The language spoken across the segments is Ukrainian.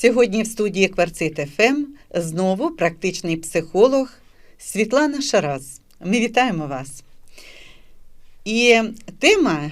Сьогодні в студії Кварцит ФМ знову практичний психолог Світлана Шараз. Ми вітаємо вас. І тема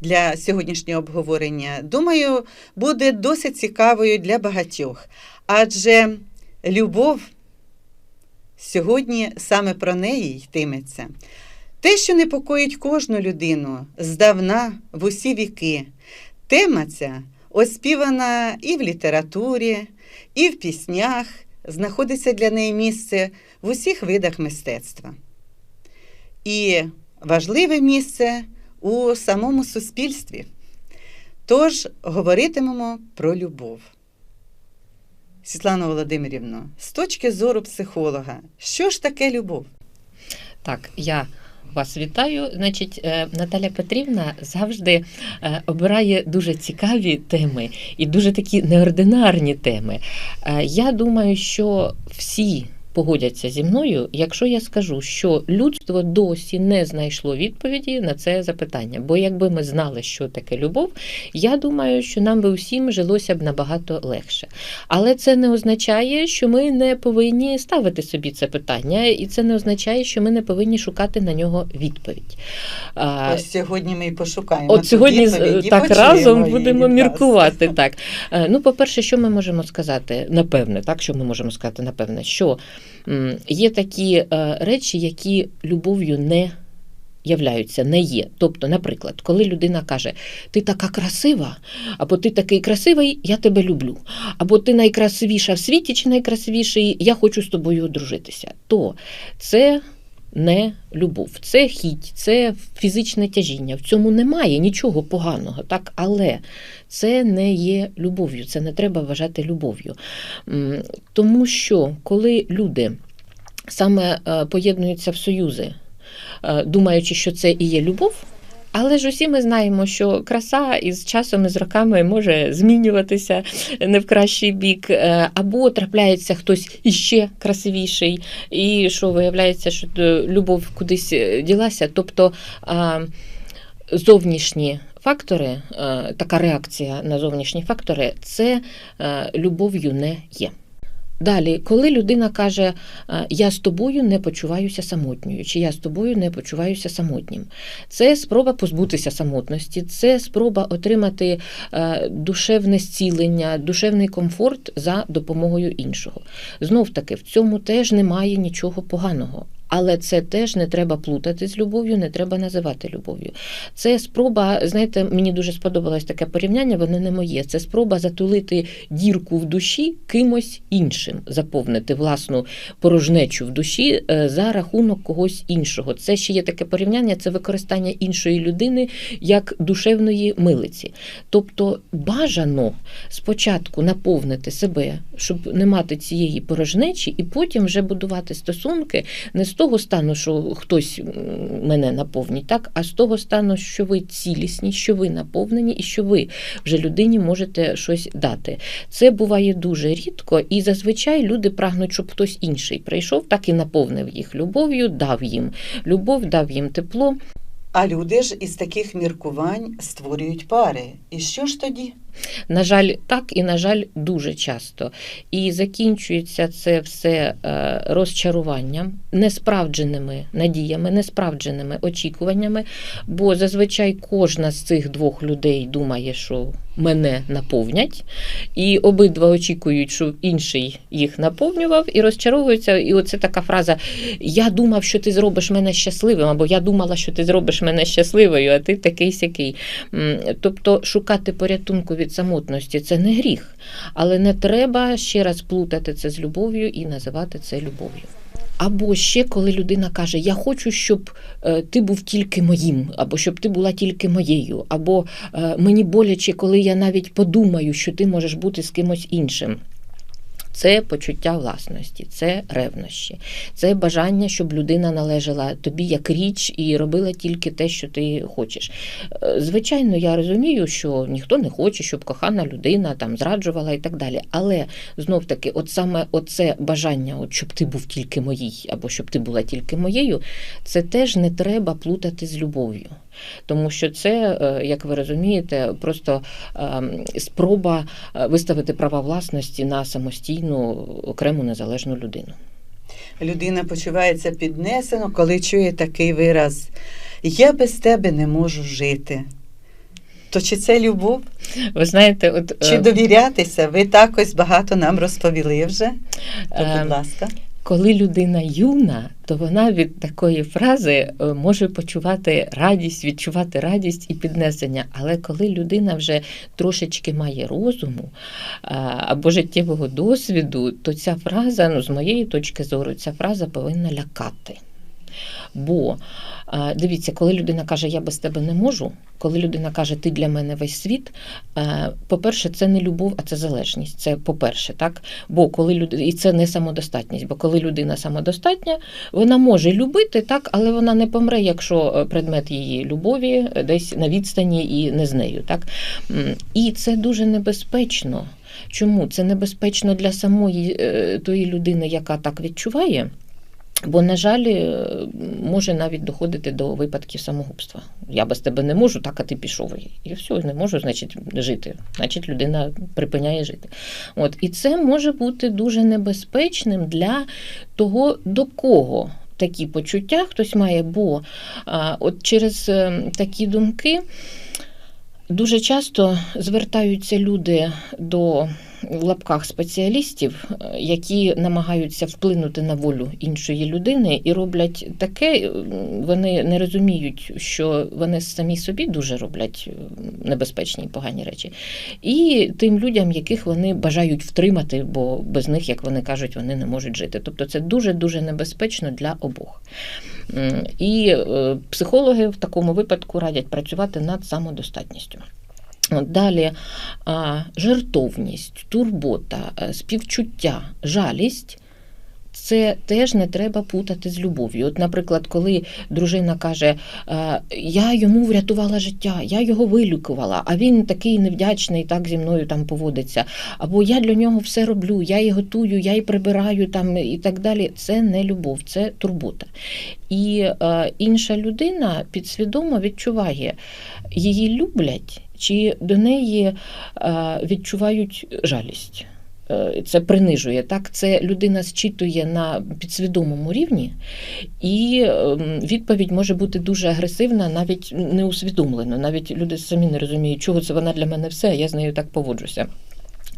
для сьогоднішнього обговорення, думаю, буде досить цікавою для багатьох. Адже любов сьогодні саме про неї йтиметься. Те, що непокоїть кожну людину здавна в усі віки, тема ця оспівана і в літературі, і в піснях, знаходиться для неї місце в усіх видах мистецтва. І важливе місце у самому суспільстві. Тож говоритимемо про любов. Світлана Володимирівна, з точки зору психолога, що ж таке любов? Так, я вас вітаю. Значить, е, Наталя Петрівна завжди е, обирає дуже цікаві теми і дуже такі неординарні теми. Е, Я думаю, що всі. Погодяться зі мною, якщо я скажу, що людство досі не знайшло відповіді на це запитання. Бо якби ми знали, що таке любов, я думаю, що нам би усім жилося б набагато легше. Але це не означає, що ми не повинні ставити собі це питання, і це не означає, що ми не повинні шукати на нього відповідь. А, Ось сьогодні ми і пошукаємо. От сьогодні так разом будемо міркувати. Так. Е, Ну, по-перше, що ми можемо сказати? Напевне, так, що ми можемо сказати, напевне, що є такі е, речі, які любов'ю не являються, не є. Тобто, наприклад, коли людина каже, ти така красива, або ти такий красивий, я тебе люблю, або ти найкрасивіша в світі чи найкрасивіший, я хочу з тобою одружитися, то це не любов, це хіть, це фізичне тяжіння. В цьому немає нічого поганого, так, але це не є любов'ю, це не треба вважати любов'ю. Тому що коли люди саме е, поєднуються в союзи, е, думаючи, що це і є любов. Але ж усі ми знаємо, що краса із часом і з роками може змінюватися не в кращий бік, е, або трапляється хтось іще красивіший, і що виявляється, що е, любов кудись е, ділася. Тобто зовнішні фактори, така реакція на зовнішні фактори, це любов'ю не є. Далі, коли людина каже, е, я з тобою не почуваюся самотньою, чи я з тобою не почуваюся самотнім, це спроба позбутися самотності, це спроба отримати е, душевне зцілення, душевний комфорт за допомогою іншого. Знов таки, в цьому теж немає нічого поганого. Але це теж не треба плутати з любов'ю, не треба називати любов'ю. Це спроба, знаєте, мені дуже сподобалось таке порівняння, воно не моє. Це спроба затулити дірку в душі кимось іншим, заповнити власну порожнечу в душі е, за рахунок когось іншого. Це ще є таке порівняння, це використання іншої людини як душевної милиці. Тобто бажано спочатку наповнити себе, щоб не мати цієї порожнечі, і потім вже будувати стосунки не з того стану, що хтось мене наповнить, так, а з того стану, що ви цілісні, що ви наповнені і що ви вже людині можете щось дати. Це буває дуже рідко, і зазвичай люди прагнуть, щоб хтось інший прийшов, так і наповнив їх любов'ю, дав їм любов, дав їм тепло. А люди ж із таких міркувань створюють пари. І що ж тоді? На жаль, так і на жаль, дуже часто. І закінчується це все е, розчаруванням, несправдженими надіями, несправдженими очікуваннями. Бо зазвичай кожна з цих двох людей думає, що мене наповнять, і обидва очікують, що інший їх наповнював, і розчаровуються. І оце така фраза: Я думав, що ти зробиш мене щасливим, або я думала, що ти зробиш мене щасливою, а ти такий сякий. Тобто шукати порятунку від самотності це не гріх, але не треба ще раз плутати це з любов'ю і називати це любов'ю. Або ще коли людина каже: Я хочу, щоб е, ти був тільки моїм, або щоб ти була тільки моєю, або е, мені боляче, коли я навіть подумаю, що ти можеш бути з кимось іншим. Це почуття власності, це ревнощі, це бажання, щоб людина належала тобі як річ і робила тільки те, що ти хочеш. Е, Звичайно, я розумію, що ніхто не хоче, щоб кохана людина там зраджувала і так далі. Але знов таки, от саме оце бажання, от щоб ти був тільки моїй, або щоб ти була тільки моєю, це теж не треба плутати з любов'ю. Тому що це, е, як ви розумієте, просто ем, спроба е, виставити права власності на самостійну окрему незалежну людину. Людина почувається піднесено, коли чує такий вираз Я без тебе не можу жити. То чи це любов? Ви знаєте, от Чи е, довірятися? Ви так ось багато нам розповіли вже. То, Ем, будь ласка. Коли людина юна, то вона від такої фрази е, може почувати радість, відчувати радість і піднесення. Але коли людина вже трошечки має розуму або життєвого досвіду, то ця фраза, ну з моєї точки зору, ця фраза повинна лякати. Бо дивіться, коли людина каже Я без тебе не можу, коли людина каже Ти для мене весь світ. По-перше, це не любов, а це залежність. Це по-перше, так. Бо коли людина, і це не самодостатність, бо коли людина самодостатня, вона може любити, так, але вона не помре, якщо е, предмет її любові е, десь на відстані і не з нею. Так. І це дуже небезпечно. Чому? Це небезпечно для самої е, тої людини, яка так відчуває. Бо, на жаль, е, може навіть доходити до випадків самогубства. Я без тебе не можу, так а ти пішов. І все, не можу, значить, жити. Значить, людина припиняє жити. От. І це може бути дуже небезпечним для того, до кого такі почуття хтось має, бо а, от через е, такі думки. Дуже часто звертаються люди до в лапках спеціалістів, е, які намагаються вплинути на волю іншої людини і роблять таке, е, вони не розуміють, що вони самі собі дуже роблять е, небезпечні і погані речі. І тим людям, яких вони бажають втримати, бо без них, як вони кажуть, вони не можуть жити. Тобто це дуже-дуже небезпечно для обох. І психологи в такому випадку радять працювати над самодостатністю. Далі жертовність, турбота, е, співчуття, жалість. Це теж не треба путати з любов'ю. От, наприклад, коли дружина каже, е, я йому врятувала життя, я його вилікувала, а він такий невдячний, так зі мною там поводиться. Або я для нього все роблю, я і готую, я і прибираю там і так далі. Це не любов, це турбота. І е, інша людина підсвідомо відчуває, її люблять, чи до неї е, відчувають жалість. Е, Це принижує, так це людина зчитує на підсвідомому рівні, і ем, відповідь може бути дуже агресивна, навіть неусвідомлено. Навіть люди самі не розуміють, чого це вона для мене все, а я з нею так поводжуся.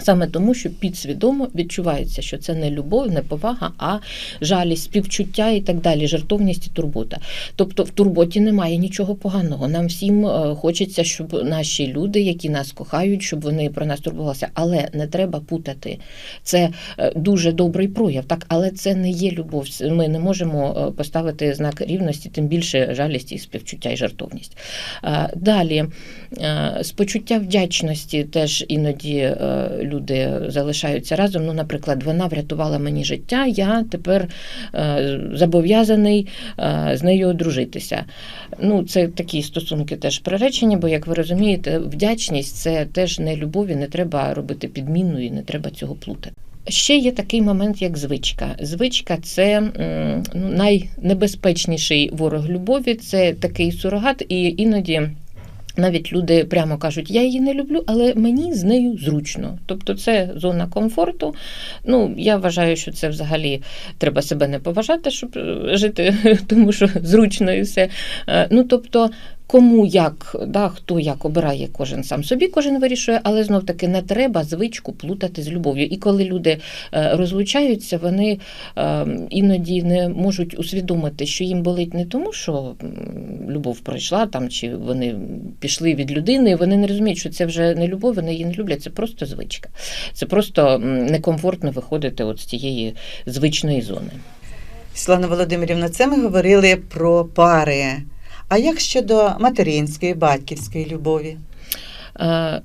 Саме тому, що підсвідомо відчувається, що це не любов, не повага, а жалість, співчуття і так далі, жертовність і турбота. Тобто в турботі немає нічого поганого. Нам всім е, хочеться, щоб наші люди, які нас кохають, щоб вони про нас турбувалися. Але не треба путати. Це е, дуже добрий прояв, так, але це не є любов. Ми не можемо е, поставити знак рівності, тим більше жалість і співчуття і жертовність. Е, Далі е, з почуття вдячності теж іноді люди залишаються разом. Ну, наприклад, вона врятувала мені життя, я тепер е, зобов'язаний е, з нею одружитися. Ну, це такі стосунки теж приречені, бо, як ви розумієте, вдячність це теж не любові, не треба робити підміну і не треба цього плутати. Ще є такий момент, як звичка. Звичка це ну, найнебезпечніший ворог любові, це такий сурогат, і іноді. Навіть люди прямо кажуть, я її не люблю, але мені з нею зручно. Тобто це зона комфорту. Ну, я вважаю, що це взагалі треба себе не поважати, щоб е, жити, тому що зручно і все. Е, Ну, тобто, кому як, да, хто як обирає, кожен сам собі, кожен вирішує, але знов таки не треба звичку плутати з любов'ю. І коли люди е, розлучаються, вони е, іноді не можуть усвідомити, що їм болить не тому, що любов пройшла там, чи вони пішли від людини. Вони не розуміють, що це вже не любов, вони її не люблять. Це просто звичка. Це просто некомфортно виходити от з цієї звичної зони. Світлана Володимирівна, це ми говорили про пари. А як щодо материнської, батьківської любові? Е,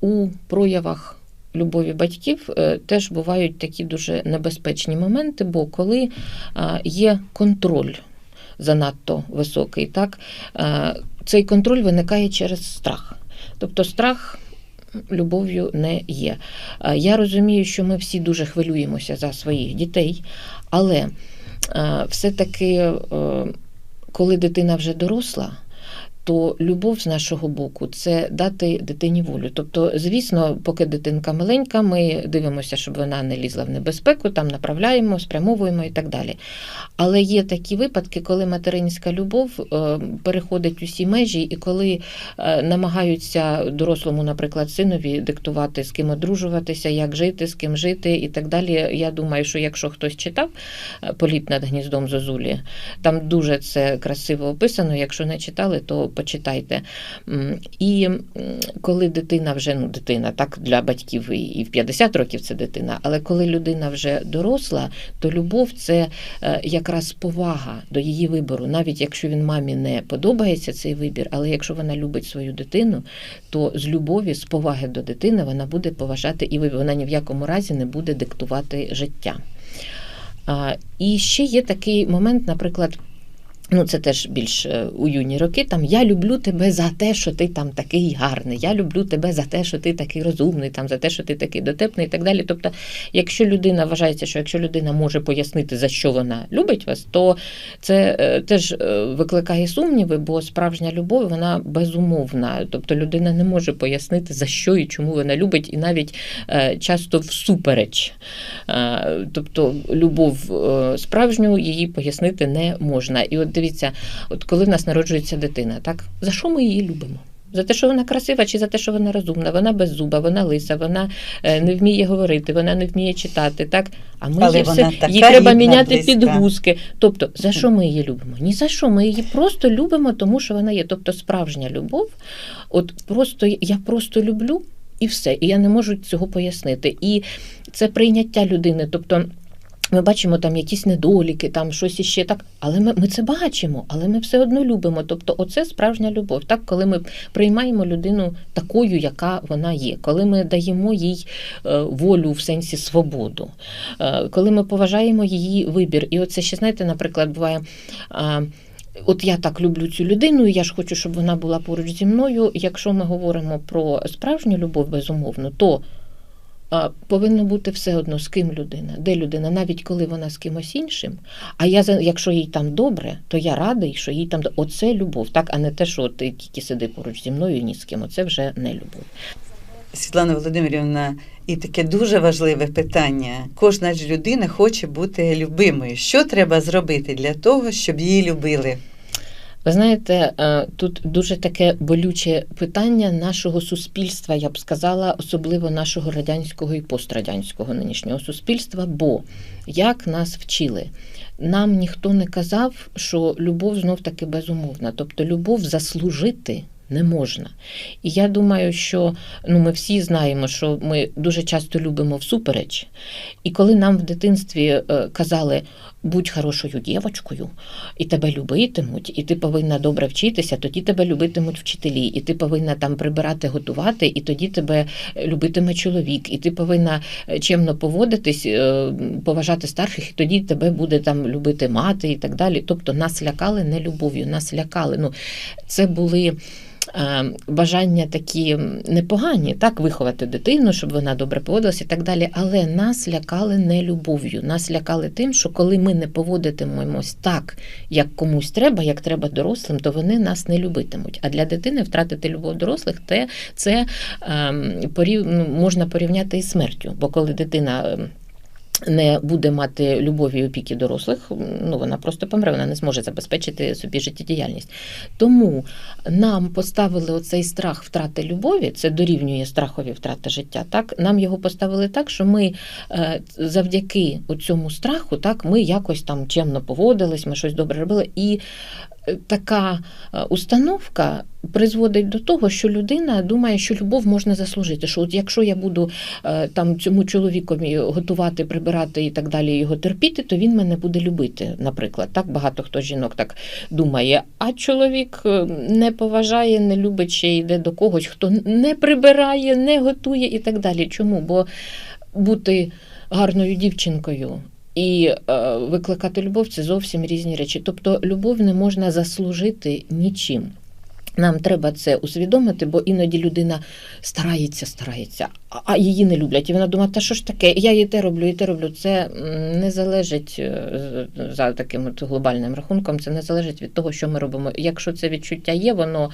У проявах любові батьків е, теж бувають такі дуже небезпечні моменти, бо коли е, є контроль занадто високий, так, е, цей контроль виникає через страх. Тобто страх. Любов'ю не є. Е, Я розумію, що ми всі дуже хвилюємося за своїх дітей, але е, все-таки, е, коли дитина вже доросла, то любов з нашого боку це дати дитині волю. Тобто, звісно, поки дитинка маленька, ми дивимося, щоб вона не лізла в небезпеку, там направляємо, спрямовуємо і так далі. Але є такі випадки, коли материнська любов е, переходить усі межі, і коли е, намагаються дорослому, наприклад, синові диктувати, з ким одружуватися, як жити, з ким жити і так далі. Я думаю, що якщо хтось читав е, політ над гніздом Зозулі, там дуже це красиво описано. Якщо не читали, то почитайте. І коли дитина вже ну, дитина, так для батьків і- в 50 років це дитина, але коли людина вже доросла, то любов це е, якраз повага до її вибору, навіть якщо він мамі не подобається цей вибір, але якщо вона любить свою дитину, то з любові, з поваги до дитини вона буде поважати і вибір. Вона ні в якому разі не буде диктувати життя. І ще є такий момент, наприклад. Ну, це теж більш е, у юні роки. Там я люблю тебе за те, що ти там такий гарний. Я люблю тебе за те, що ти такий розумний, там за те, що ти такий дотепний, і так далі. Тобто, якщо людина вважається, що якщо людина може пояснити, за що вона любить вас, то це е, теж е, викликає сумніви, бо справжня любов вона безумовна. Тобто людина не може пояснити, за що і чому вона любить, і навіть часто всупереч. Тобто любов справжню її пояснити не можна. І от дивіться, от коли в нас народжується дитина, так за що ми її любимо? За те, що вона красива, чи за те, що вона розумна, вона беззуба, вона лиса, вона е, не вміє говорити, вона не вміє читати. Так? А ми Але її, все, їй треба рідна, міняти близька. підгузки. Тобто, за що ми її любимо? Ні за що. Ми її просто любимо, тому що вона є. Тобто, справжня любов, от просто я просто люблю і все. І я не можу цього пояснити. І це прийняття людини. Тобто. Ми бачимо там якісь недоліки, там щось іще так, але ми, ми це бачимо, але ми все одно любимо. Тобто, оце справжня любов. Так, коли ми приймаємо людину такою, яка вона є, коли ми даємо їй е, волю в сенсі свободу, е, коли ми поважаємо її вибір. І оце ще знаєте, наприклад, буває. От я так люблю цю людину, і я ж хочу, щоб вона була поруч зі мною. Якщо ми говоримо про справжню любов, безумовно, то повинно бути все одно з ким людина, де людина, навіть коли вона з кимось іншим. А я якщо їй там добре, то я радий, що їй там оце любов, так, а не те, що ти тільки сиди поруч зі мною ні з ким. Оце вже не любов. Світлана Володимирівна, і таке дуже важливе питання. Кожна ж людина хоче бути любимою. Що треба зробити для того, щоб її любили? Ви знаєте, е, тут дуже таке болюче питання нашого суспільства, я б сказала, особливо нашого радянського і пострадянського нинішнього суспільства. Бо як нас вчили? Нам ніхто не казав, що любов знов таки безумовна. Тобто любов заслужити не можна. І я думаю, що ну, ми всі знаємо, що ми дуже часто любимо всупереч. І коли нам в дитинстві е, казали, будь хорошою дівочкою, і тебе любитимуть, і ти повинна добре вчитися, тоді тебе любитимуть вчителі, і ти повинна там прибирати, готувати, і тоді тебе любитиме чоловік, і ти повинна е, чемно поводитись, е, поважати старших, і тоді тебе буде там любити мати і так далі. Тобто нас лякали не любов'ю, нас лякали. Ну, це були. Е, Бажання такі непогані, так, виховати дитину, щоб вона добре поводилася і так далі. Але нас лякали не любов'ю. Нас лякали тим, що коли ми не поводитимемось так, як комусь треба, як треба дорослим, то вони нас не любитимуть. А для дитини втратити любов дорослих, те це ем, порів, ну, можна порівняти із смертю. Бо коли дитина. Не буде мати любові і опіки дорослих, ну вона просто помре, вона не зможе забезпечити собі життєдіяльність. Тому нам поставили оцей страх втрати любові, це дорівнює страхові втрати життя. Так нам його поставили так, що ми е, завдяки цьому страху, так ми якось там чемно поводились, ми щось добре робили. І така е, установка призводить до того, що людина думає, що любов можна заслужити. Що от якщо я буду е, там цьому чоловікові готувати, прибирати і так далі, його терпіти, то він мене буде любити. Наприклад, так багато хто жінок так думає. А чоловік е, не поважає, не любить ще йде до когось, хто не прибирає, не готує і так далі. Чому? Бо бути гарною дівчинкою. І е, викликати любов це зовсім різні речі. Тобто любов не можна заслужити нічим. Нам треба це усвідомити, бо іноді людина старається, старається, а- її не люблять. І вона думає, та що ж таке, я і те роблю, і те роблю. Це не залежить е, за таким глобальним рахунком, це не залежить від того, що ми робимо. Якщо це відчуття є, воно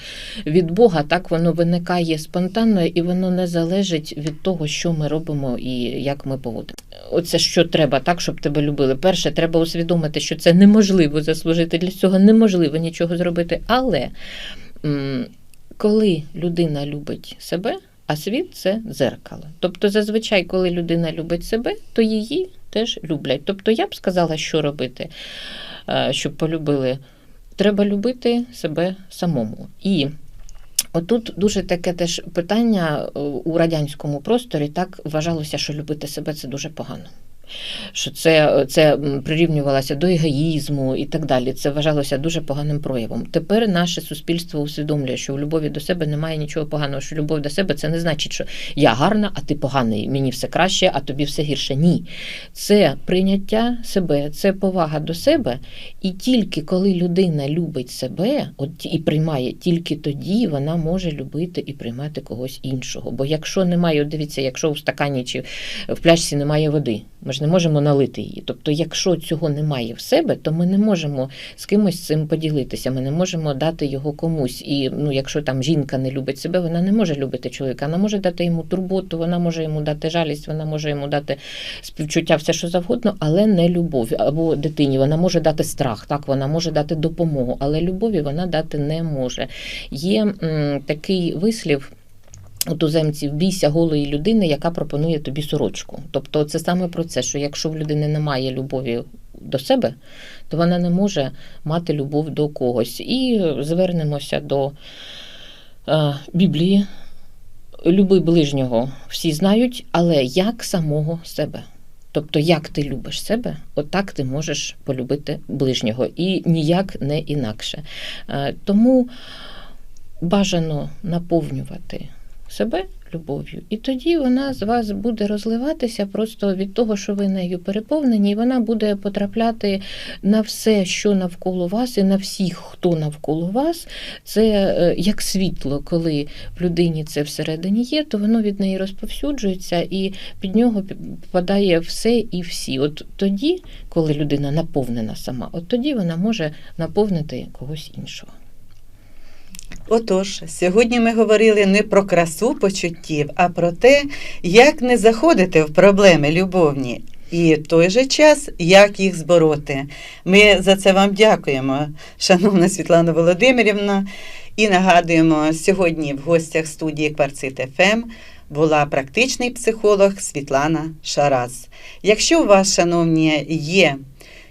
від Бога, так воно виникає спонтанно, і воно не залежить від того, що ми робимо і як ми поводимо. Оце що треба, так, щоб тебе любили. Перше, треба усвідомити, що це неможливо заслужити. Для цього неможливо нічого зробити. Але коли людина любить себе, а світ це дзеркало. Тобто, зазвичай, коли людина любить себе, то її теж люблять. Тобто, я б сказала, що робити, е, щоб полюбили. Треба любити себе самому. І отут дуже таке теж питання е, у радянському просторі так вважалося, що любити себе це дуже погано. Що це, це прирівнювалося до егоїзму і так далі. Це вважалося дуже поганим проявом. Тепер наше суспільство усвідомлює, що у любові до себе немає нічого поганого. Що любов до себе це не значить, що я гарна, а ти поганий. Мені все краще, а тобі все гірше. Ні. Це прийняття себе, це повага до себе. І тільки коли людина любить себе, от і приймає, тільки тоді вона може любити і приймати когось іншого. Бо якщо немає, дивіться, якщо в стакані чи в пляшці немає води, ж не можемо налити її. Тобто, якщо цього немає в себе, то ми не можемо з кимось цим поділитися. Ми не можемо дати його комусь. І ну, якщо там жінка не любить себе, вона не може любити чоловіка. Вона може дати йому турботу, вона може йому дати жалість, вона може йому дати співчуття, все що завгодно, але не любов. Або дитині вона може дати страх, так вона може дати допомогу, але любові вона дати не може. Є м, такий вислів. У туземців бійся голої людини, яка пропонує тобі сорочку. Тобто, це саме про це, що якщо в людини немає любові до себе, то вона не може мати любов до когось. І звернемося до е, Біблії. Люби ближнього всі знають, але як самого себе. Тобто, як ти любиш себе, отак ти можеш полюбити ближнього і ніяк не інакше. Е, Тому бажано наповнювати себе любов'ю, і тоді вона з вас буде розливатися просто від того, що ви нею переповнені, і вона буде потрапляти на все, що навколо вас, і на всіх, хто навколо вас. Це е, як світло, коли в людині це всередині є, то воно від неї розповсюджується, і під нього попадає все і всі. От тоді, коли людина наповнена сама, от тоді вона може наповнити когось іншого. Отож, сьогодні ми говорили не про красу почуттів, а про те, як не заходити в проблеми любовні. І в той же час, як їх збороти. Ми за це вам дякуємо, шановна Світлана Володимирівна. І нагадуємо, сьогодні в гостях студії Кварцит ФМ була практичний психолог Світлана Шараз. Якщо у вас, шановні, є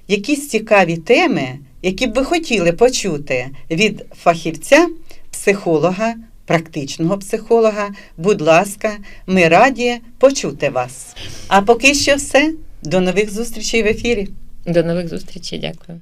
якісь цікаві теми, які б ви хотіли почути від фахівця, психолога, практичного психолога, будь ласка, ми раді почути вас. А поки що все. До нових зустрічей в ефірі. До нових зустрічей, дякую.